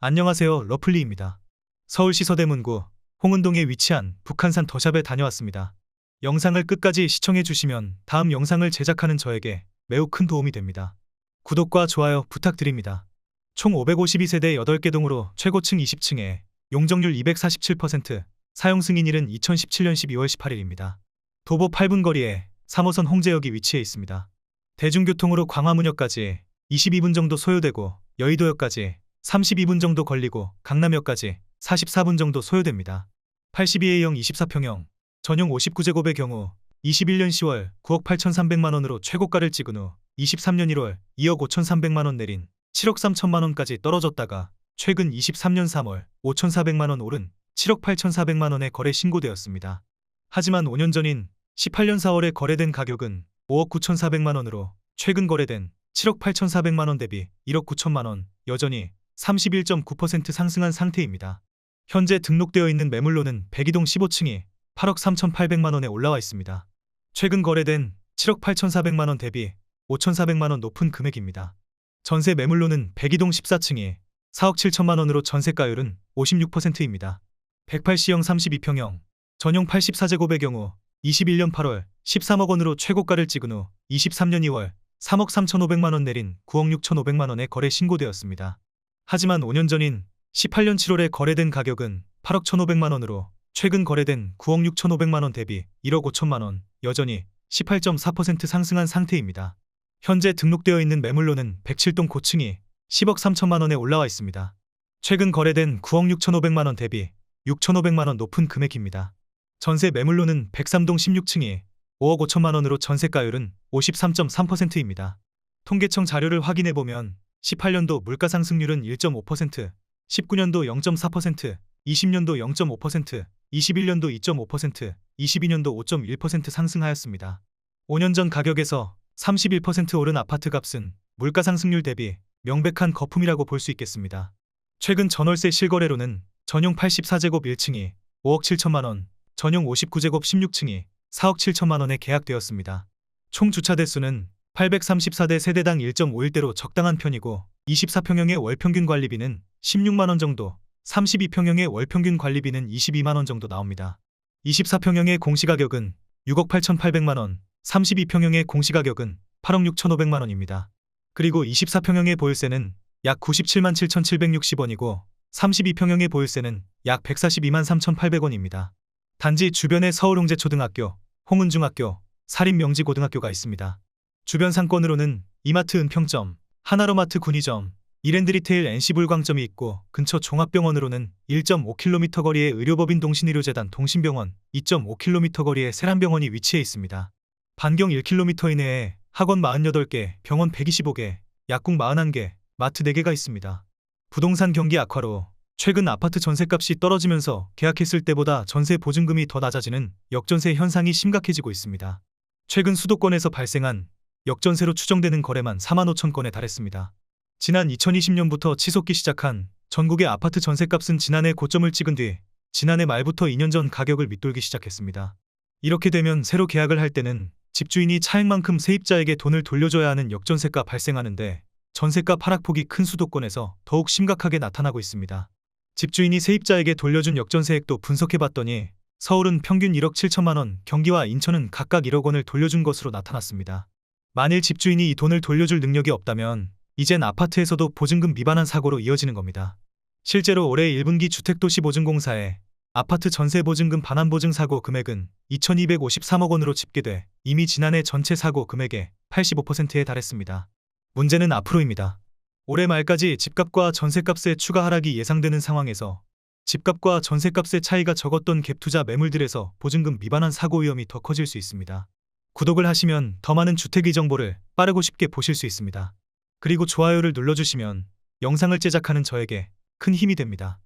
안녕하세요. 러플리입니다. 서울시 서대문구 홍은동에 위치한 북한산 더샵에 다녀왔습니다. 영상을 끝까지 시청해 주시면 다음 영상을 제작하는 저에게 매우 큰 도움이 됩니다. 구독과 좋아요 부탁드립니다. 총 552세대 8개 동으로 최고층 20층에 용적률 247%, 사용 승인일은 2017년 12월 18일입니다. 도보 8분 거리에 3호선 홍제역이 위치해 있습니다. 대중교통으로 광화문역까지 22분 정도 소요되고 여의도역까지 32분 정도 걸리고 강남역까지 44분 정도 소요됩니다. 82A형 24평형 전용 59제곱의 경우 21년 10월 9억 8,300만 원으로 최고가를 찍은 후 23년 1월 2억 5,300만 원 내린 7억 3천만 원까지 떨어졌다가 최근 23년 3월 5,400만 원 오른 7억 8,400만 원에 거래 신고되었습니다. 하지만 5년 전인 18년 4월에 거래된 가격은 5억 9,400만 원으로 최근 거래된 7억 8,400만 원 대비 1억 9천만 원 여전히 31.9% 상승한 상태입니다. 현재 등록되어 있는 매물로는 백이동 15층이 8억 3,800만 원에 올라와 있습니다. 최근 거래된 7억 8,400만 원 대비 5,400만 원 높은 금액입니다. 전세 매물로는 백이동 14층이 4억 7천만 원으로 전세가율은 56%입니다. 108시형 32평형 전용 84제곱의 경우 21년 8월 13억 원으로 최고가를 찍은 후 23년 2월 3억 3,500만 원 내린 9억 6,500만 원에 거래 신고되었습니다. 하지만 5년 전인 18년 7월에 거래된 가격은 8억 1,500만 원으로 최근 거래된 9억 6,500만 원 대비 1억 5천만 원 여전히 18.4% 상승한 상태입니다. 현재 등록되어 있는 매물로는 107동 고층이 10억 3천만 원에 올라와 있습니다. 최근 거래된 9억 6,500만 원 대비 6,500만 원 높은 금액입니다. 전세 매물로는 103동 16층이 5억 5천만 원으로 전세가율은 53.3%입니다. 통계청 자료를 확인해 보면 18년도 물가 상승률은 1.5%, 19년도 0.4%, 20년도 0.5%, 21년도 2.5%, 22년도 5.1% 상승하였습니다. 5년 전 가격에서 31% 오른 아파트 값은 물가 상승률 대비 명백한 거품이라고 볼 수 있겠습니다. 최근 전월세 실거래로는 전용 84제곱 1층이 5억 7천만 원, 전용 59제곱 16층이 4억 7천만 원에 계약되었습니다. 총 주차 대수는 834대 세대당 1.5일대로 적당한 편이고 24평형의 월평균 관리비는 16만 원 정도, 32평형의 월평균 관리비는 22만 원 정도 나옵니다. 24평형의 공시가격은 6억 8,800만 원, 32평형의 공시가격은 8억 6,500만 원입니다. 그리고 24평형의 보유세는 약 97만 7,760원이고 32평형의 보유세는 약 142만 3,800원입니다. 단지 주변에 서울홍제초등학교, 홍은중학교, 사립명지고등학교가 있습니다. 주변 상권으로는 이마트 은평점, 하나로마트 군위점, 이랜드리테일 NC불광점이 있고 근처 종합병원으로는 1.5km 거리에 의료법인 동신의료재단 동신병원, 2.5km 거리에 세란병원이 위치해 있습니다. 반경 1km 이내에 학원 48개, 병원 125개, 약국 41개, 마트 4개가 있습니다. 부동산 경기 악화로 최근 아파트 전세값이 떨어지면서 계약했을 때보다 전세 보증금이 더 낮아지는 역전세 현상이 심각해지고 있습니다. 최근 수도권에서 발생한 역전세로 추정되는 거래만 4만 5천 건에 달했습니다. 지난 2020년부터 치솟기 시작한 전국의 아파트 전세값은 지난해 고점을 찍은 뒤 지난해 말부터 2년 전 가격을 밑돌기 시작했습니다. 이렇게 되면 새로 계약을 할 때는 집주인이 차액만큼 세입자에게 돈을 돌려줘야 하는 역전세가 발생하는데 전세값 하락폭이 큰 수도권에서 더욱 심각하게 나타나고 있습니다. 집주인이 세입자에게 돌려준 역전세액도 분석해봤더니 서울은 평균 1억 7천만 원, 경기와 인천은 각각 1억 원을 돌려준 것으로 나타났습니다. 만일 집주인이 이 돈을 돌려줄 능력이 없다면 이젠 아파트에서도 보증금 미반환 사고로 이어지는 겁니다. 실제로 올해 1분기 주택도시보증공사에 아파트 전세보증금 반환보증 사고 금액은 2,253억 원으로 집계돼 이미 지난해 전체 사고 금액의 85%에 달했습니다. 문제는 앞으로입니다. 올해 말까지 집값과 전세값의 추가 하락이 예상되는 상황에서 집값과 전세값의 차이가 적었던 갭투자 매물들에서 보증금 미반환 사고 위험이 더 커질 수 있습니다. 구독을 하시면 더 많은 주택의 정보를 빠르고 쉽게 보실 수 있습니다. 그리고 좋아요를 눌러주시면 영상을 제작하는 저에게 큰 힘이 됩니다.